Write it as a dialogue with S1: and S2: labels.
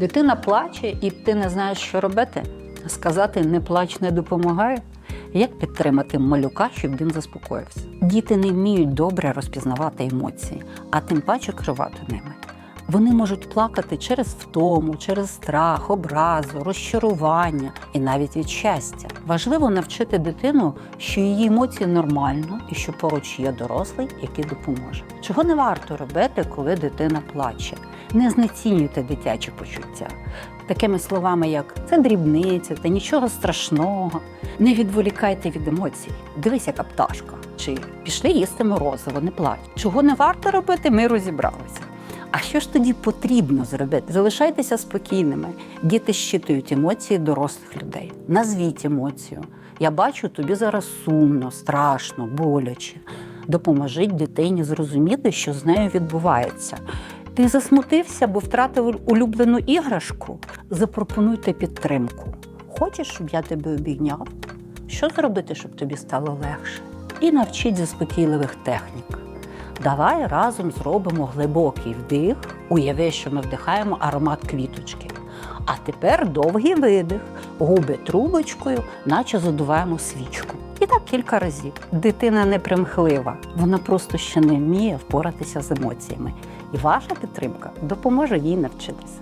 S1: Дитина плаче, і ти не знаєш, що робити. Сказати не плач не допомагає. Як підтримати малюка, щоб він заспокоївся? Діти не вміють добре розпізнавати емоції, а тим паче керувати ними. Вони можуть плакати через втому, через страх, образу, розчарування і навіть від щастя. Важливо навчити дитину, що її емоції нормально і що поруч є дорослий, який допоможе. Чого не варто робити, коли дитина плаче? Не знецінюйте дитячі почуття. Такими словами, як це дрібниця та нічого страшного. Не відволікайте від емоцій. Дивись, яка пташка. Чи пішли їсти морозиво, не плач. Чого не варто робити, ми розібралися. А що ж тоді потрібно зробити? Залишайтеся спокійними. Діти щитують емоції дорослих людей. Назвіть емоцію. Я бачу, тобі зараз сумно, страшно, боляче. Допоможіть дитині зрозуміти, що з нею відбувається. Ти засмутився, бо втратив улюблену іграшку. Запропонуйте підтримку. Хочеш, щоб я тебе обійняв? Що зробити, щоб тобі стало легше? І навчіть заспокійливих технік. Давай разом зробимо глибокий вдих. Уяви, що ми вдихаємо аромат квіточки. А тепер довгий видих, губи трубочкою, наче задуваємо свічку. І так кілька разів. Дитина не примхлива, вона просто ще не вміє впоратися з емоціями. І ваша підтримка допоможе їй навчитися.